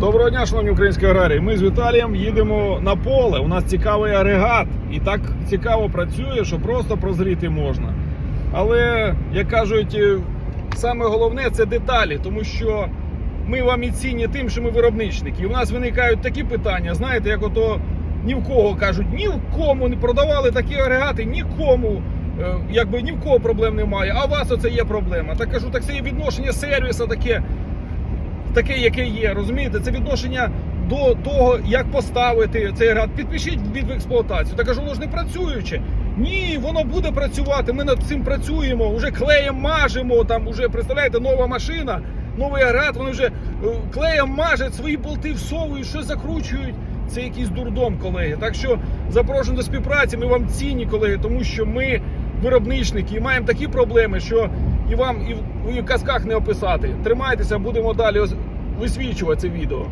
Доброго дня, шановні українські аграрії. Ми з Віталієм їдемо на поле. У нас цікавий агрегат. І так цікаво працює, що просто прозріти можна. Але, як кажуть, е, саме головне це деталі, тому що ми вам і цінні тим, що ми виробничники. І у нас виникають такі питання, знаєте, як ото ні в кого кажуть, ні в кому не продавали такі агрегати, нікому. е, Якби ні в кого проблем немає, а у вас оце є проблема. Так кажу, так це є відношення сервісу таке таке, яке є. Розумієте, це відношення до того, як поставити цей град. Підпишіть від в експлуатацію. Так кажу, воно ж не працююче. Ні, воно буде працювати. Ми над цим працюємо. Уже клеєм мажемо. Там уже представляєте, нова машина, новий агрегат. Вони вже е, клеєм мажать, свої болти всовують, щось закручують. Це якийсь дурдом, колеги. Так що запрошую до співпраці. Ми вам цінні, колеги, тому що ми виробничники і маємо такі проблеми, що і вам і в, і в казках не описати. Тримайтеся, будемо далі висвічувати це відео.